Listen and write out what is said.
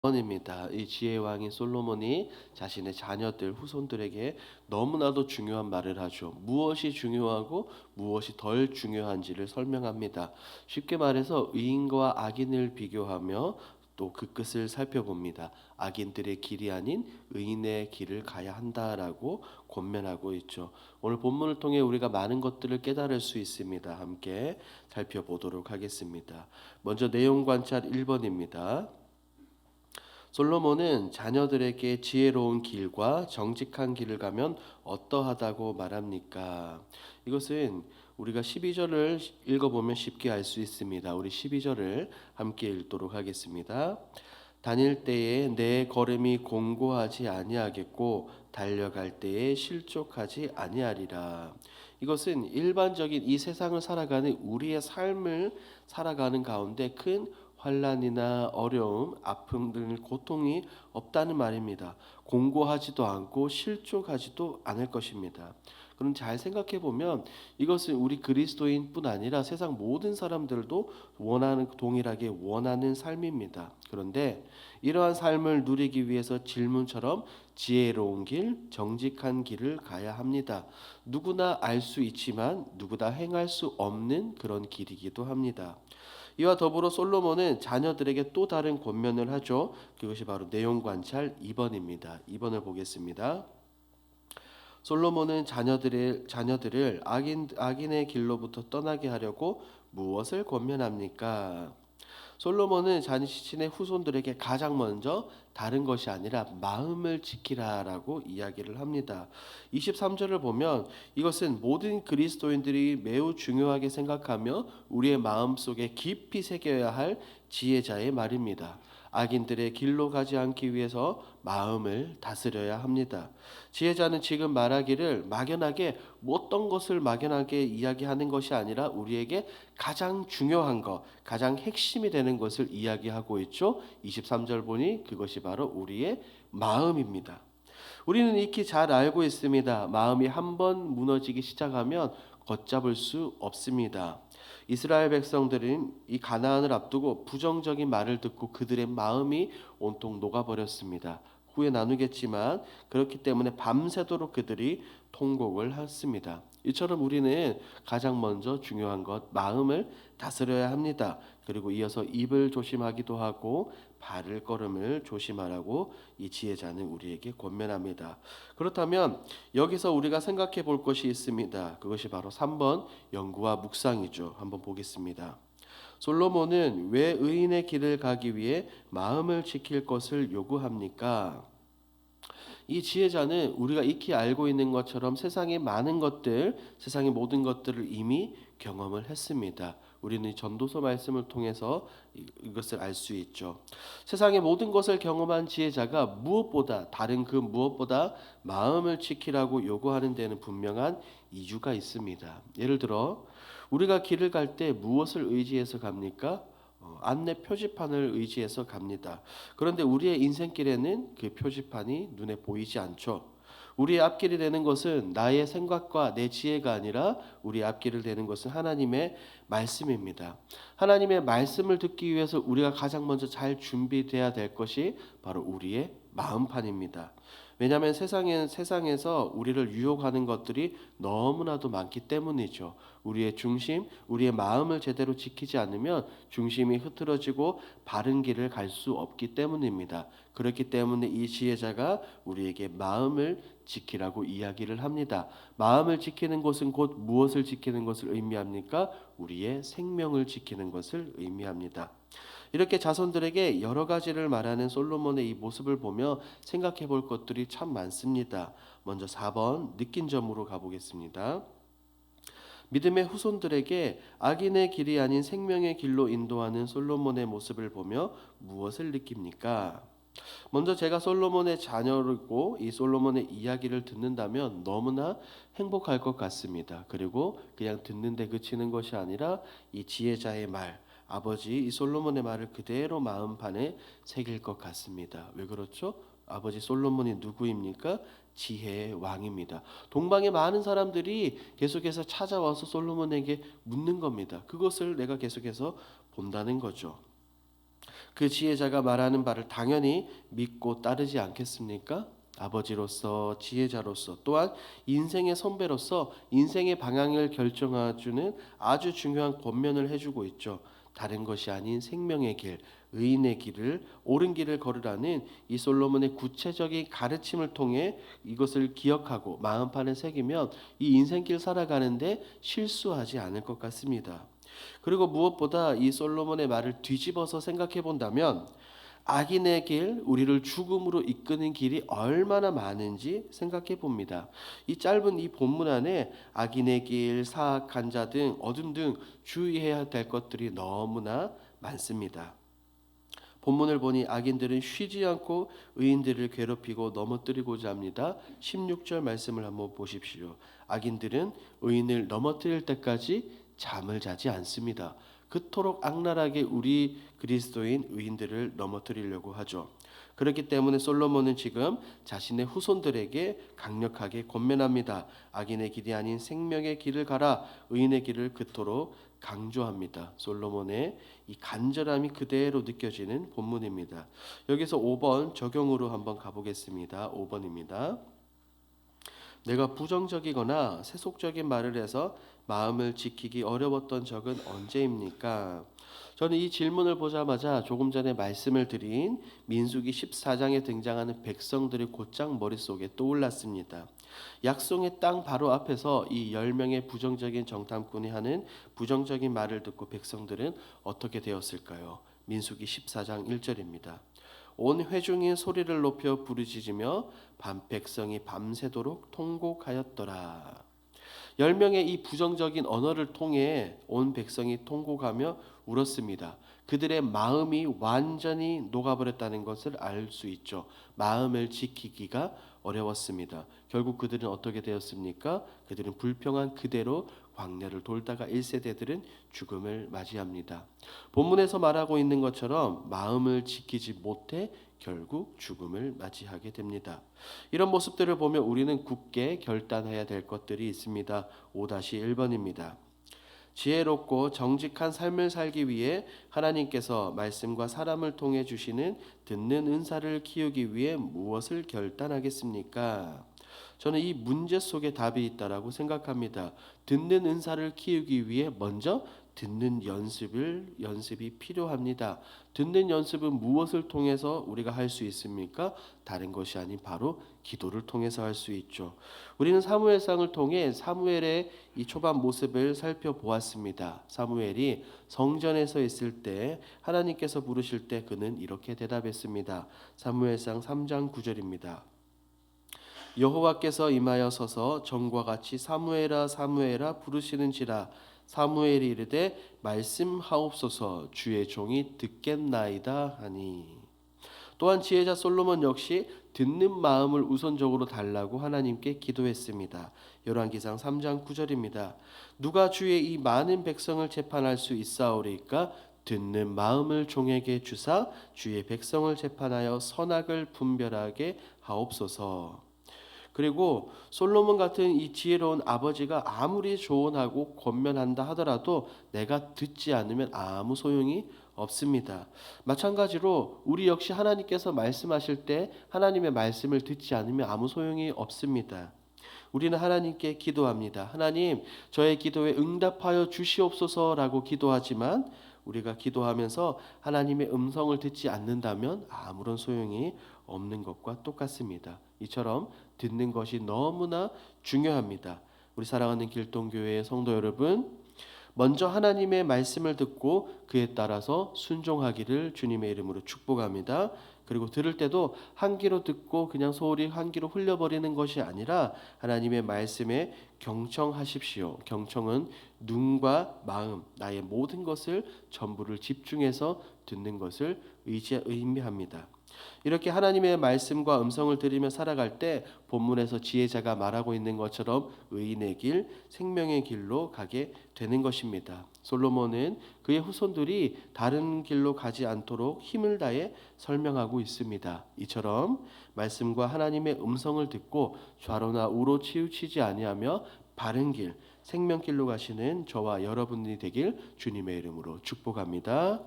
번입니다. 이 지혜의 왕인 솔로몬이 자신의 자녀들 후손들에게 너무나도 중요한 말을 하죠. 무엇이 중요하고 무엇이 덜 중요한지를 설명합니다. 쉽게 말해서 의인과 악인을 비교하며 또 그 끝을 살펴봅니다. 악인들의 길이 아닌 의인의 길을 가야 한다라고 권면하고 있죠. 오늘 본문을 통해 우리가 많은 것들을 깨달을 수 있습니다. 함께 살펴보도록 하겠습니다. 먼저 내용 관찰 1번입니다. 솔로몬은 자녀들에게 지혜로운 길과 정직한 길을 가면 어떠하다고 말합니까? 이것은 우리가 12절을 읽어보면 쉽게 알 수 있습니다. 우리 12절을 함께 읽도록 하겠습니다. 다닐 때에 내 걸음이 공고하지 아니하겠고 달려갈 때에 실족하지 아니하리라. 이것은 일반적인 이 세상을 살아가는 우리의 삶을 살아가는 가운데 큰 환란이나 어려움, 아픔 등 고통이 없다는 말입니다. 공고하지도 않고 실족하지도 않을 것입니다. 그럼 잘 생각해 보면 이것은 우리 그리스도인뿐 아니라 세상 모든 사람들도 원하는 동일하게 원하는 삶입니다. 그런데 이러한 삶을 누리기 위해서 질문처럼 지혜로운 길, 정직한 길을 가야 합니다. 누구나 알 수 있지만 누구나 행할 수 없는 그런 길이기도 합니다. 이와 더불어 솔로몬은 자녀들에게 또 다른 권면을 하죠. 그것이 바로 내용 관찰 2번입니다. 2번을 보겠습니다. 솔로몬은 자녀들을 자녀들을 악인 악인의 길로부터 떠나게 하려고 무엇을 권면합니까? 솔로몬은 자신의 후손들에게 가장 먼저 다른 것이 아니라 마음을 지키라라고 이야기를 합니다. 23절을 보면 이것은 모든 그리스도인들이 매우 중요하게 생각하며 우리의 마음 속에 깊이 새겨야 할 지혜자의 말입니다. 악인들의 길로 가지 않기 위해서 마음을 다스려야 합니다. 지혜자는 지금 말하기를 막연하게 어떤 것을 막연하게 이야기하는 것이 아니라 우리에게 가장 중요한 것, 가장 핵심이 되는 것을 이야기하고 있죠. 23절 보니 그것이 바로 우리의 마음입니다. 우리는 익히 잘 알고 있습니다. 마음이 한번 무너지기 시작하면 걷잡을 수 없습니다. 이스라엘 백성들은 이 가나안을 앞두고 부정적인 말을 듣고 그들의 마음이 온통 녹아버렸습니다. 후에 나누겠지만 그렇기 때문에 밤새도록 그들이 통곡을 했습니다. 이처럼 우리는 가장 먼저 중요한 것 마음을 다스려야 합니다. 그리고 이어서 입을 조심하기도 하고 발을 걸음을 조심하라고 이 지혜자는 우리에게 권면합니다. 그렇다면 여기서 우리가 생각해 볼 것이 있습니다. 그것이 바로 3번 연구와 묵상이죠. 한번 보겠습니다. 솔로몬은 왜 의인의 길을 가기 위해 마음을 지킬 것을 요구합니까? 이 지혜자는 우리가 익히 알고 있는 것처럼 세상의 많은 것들, 세상의 모든 것들을 이미 경험을 했습니다. 우리는 전도서 말씀을 통해서 이것을 알 수 있죠. 세상의 모든 것을 경험한 지혜자가 무엇보다 다른 그 무엇보다 마음을 지키라고 요구하는 데는 분명한 이유가 있습니다. 예를 들어 우리가 길을 갈 때 무엇을 의지해서 갑니까? 어, 안내 표지판을 의지해서 갑니다. 그런데 우리의 인생길에는 그 표지판이 눈에 보이지 않죠. 우리의 앞길이 되는 것은 나의 생각과 내 지혜가 아니라 우리 앞길을 되는 것은 하나님의 말씀입니다. 하나님의 말씀을 듣기 위해서 우리가 가장 먼저 잘 준비돼야 될 것이 바로 우리의 마음판입니다. 왜냐하면 세상에 세상에서 우리를 유혹하는 것들이 너무나도 많기 때문이죠. 우리의 중심, 우리의 마음을 제대로 지키지 않으면 중심이 흐트러지고 바른 길을 갈 수 없기 때문입니다. 그렇기 때문에 이 지혜자가 우리에게 마음을 지키라고 이야기를 합니다. 마음을 지키는 것은 곧 무엇을 지키는 것을 의미합니까? 우리의 생명을 지키는 것을 의미합니다. 이렇게 자손들에게 여러 가지를 말하는 솔로몬의 이 모습을 보며 생각해 볼 것들이 참 많습니다. 먼저 4번 느낀 점으로 가보겠습니다. 믿음의 후손들에게 악인의 길이 아닌 생명의 길로 인도하는 솔로몬의 모습을 보며 무엇을 느낍니까? 먼저 제가 솔로몬의 자녀이고 이 솔로몬의 이야기를 듣는다면 너무나 행복할 것 같습니다. 그리고 그냥 듣는데 그치는 것이 아니라 이 지혜자의 말, 아버지 이 솔로몬의 말을 그대로 마음판에 새길 것 같습니다. 왜 그렇죠? 아버지 솔로몬이 누구입니까? 지혜의 왕입니다. 동방의 많은 사람들이 계속해서 찾아와서 솔로몬에게 묻는 겁니다. 그것을 내가 계속해서 본다는 거죠. 그 지혜자가 말하는 바를 당연히 믿고 따르지 않겠습니까? 아버지로서 지혜자로서 또한 인생의 선배로서 인생의 방향을 결정해주는 아주 중요한 권면을 해주고 있죠. 다른 것이 아닌 생명의 길, 의인의 길을 옳은 길을 걸으라는 이 솔로몬의 구체적인 가르침을 통해 이것을 기억하고 마음판에 새기면 이 인생길 살아가는데 실수하지 않을 것 같습니다. 그리고 무엇보다 이 솔로몬의 말을 뒤집어서 생각해 본다면 악인의 길, 우리를 죽음으로 이끄는 길이 얼마나 많은지 생각해 봅니다. 이 짧은 이 본문 안에 악인의 길, 사악한 자 등 어둠 등 주의해야 될 것들이 너무나 많습니다. 본문을 보니 악인들은 쉬지 않고 의인들을 괴롭히고 넘어뜨리고자 합니다. 16절 말씀을 한번 보십시오. 악인들은 의인을 넘어뜨릴 때까지 잠을 자지 않습니다. 그토록 악랄하게 우리 그리스도인 의인들을 넘어뜨리려고 하죠. 그렇기 때문에 솔로몬은 지금 자신의 후손들에게 강력하게 권면합니다. 악인의 길이 아닌 생명의 길을 가라. 의인의 길을 그토록 강조합니다. 솔로몬의 이 간절함이 그대로 느껴지는 본문입니다. 여기서 5번 적용으로 한번 가보겠습니다. 5번입니다. 내가 부정적이거나 세속적인 말을 해서 마음을 지키기 어려웠던 적은 언제입니까? 저는 이 질문을 보자마자 조금 전에 말씀을 드린 민수기 14장에 등장하는 백성들이 곧장 머릿속에 떠올랐습니다. 약속의 땅 바로 앞에서 이 10명의 부정적인 정탐꾼이 하는 부정적인 말을 듣고 백성들은 어떻게 되었을까요? 민수기 14장 1절입니다. 온 회중이 소리를 높여 부르짖으며 밤 백성이 밤새도록 통곡하였더라. 열 명의 이 부정적인 언어를 통해 온 백성이 통곡하며 울었습니다. 그들의 마음이 완전히 녹아버렸다는 것을 알 수 있죠. 마음을 지키기가 어려웠습니다. 결국 그들은 어떻게 되었습니까? 그들은 불평한 그대로 광야를 돌다가 1세대들은 죽음을 맞이합니다. 본문에서 말하고 있는 것처럼 마음을 지키지 못해 결국 죽음을 맞이하게 됩니다. 이런 모습들을 보면 우리는 굳게 결단해야 될 것들이 있습니다. 5-1번입니다. 지혜롭고 정직한 삶을 살기 위해 하나님께서 말씀과 사람을 통해 주시는 듣는 은사를 키우기 위해 무엇을 결단하겠습니까? 저는 이 문제 속에 답이 있다라고 생각합니다. 듣는 은사를 키우기 위해 먼저 듣는 연습을 연습이 필요합니다. 듣는 연습은 무엇을 통해서 우리가 할 수 있습니까? 다른 것이 아닌 바로 기도를 통해서 할 수 있죠. 우리는 사무엘상을 통해 사무엘의 이 초반 모습을 살펴보았습니다. 사무엘이 성전에서 있을 때 하나님께서 부르실 때 그는 이렇게 대답했습니다. 사무엘상 3장 9절입니다. 여호와께서 임하여 서서 전과 같이 사무엘아 사무엘아 부르시는지라 사무엘이 이르되 말씀하옵소서 주의 종이 듣겠나이다 하니 또한 지혜자 솔로몬 역시 듣는 마음을 우선적으로 달라고 하나님께 기도했습니다. 열왕기상 3장 9절입니다. 누가 주의 이 많은 백성을 재판할 수 있사오리까 듣는 마음을 종에게 주사 주의 백성을 재판하여 선악을 분별하게 하옵소서. 그리고 솔로몬 같은 이 지혜로운 아버지가 아무리 조언하고 권면한다 하더라도 내가 듣지 않으면 아무 소용이 없습니다. 마찬가지로 우리 역시 하나님께서 말씀하실 때 하나님의 말씀을 듣지 않으면 아무 소용이 없습니다. 우리는 하나님께 기도합니다. 하나님, 저의 기도에 응답하여 주시옵소서라고 기도하지만 우리가 기도하면서 하나님의 음성을 듣지 않는다면 아무런 소용이 없는 것과 똑같습니다. 이처럼 듣는 것이 너무나 중요합니다. 우리 사랑하는 길동교회의 성도 여러분, 먼저 하나님의 말씀을 듣고 그에 따라서 순종하기를 주님의 이름으로 축복합니다. 그리고 들을 때도 한 귀로 듣고 그냥 소리 한 귀로 흘려버리는 것이 아니라 하나님의 말씀에 경청하십시오. 경청은 눈과 마음, 나의 모든 것을 전부를 집중해서 듣는 것을 의지 의미합니다. 이렇게 하나님의 말씀과 음성을 들으며 살아갈 때 본문에서 지혜자가 말하고 있는 것처럼 의인의 길, 생명의 길로 가게 되는 것입니다. 솔로몬은 그의 후손들이 다른 길로 가지 않도록 힘을 다해 설명하고 있습니다. 이처럼 말씀과 하나님의 음성을 듣고 좌로나 우로 치우치지 아니하며 바른 길, 생명길로 가시는 저와 여러분이 되길 주님의 이름으로 축복합니다.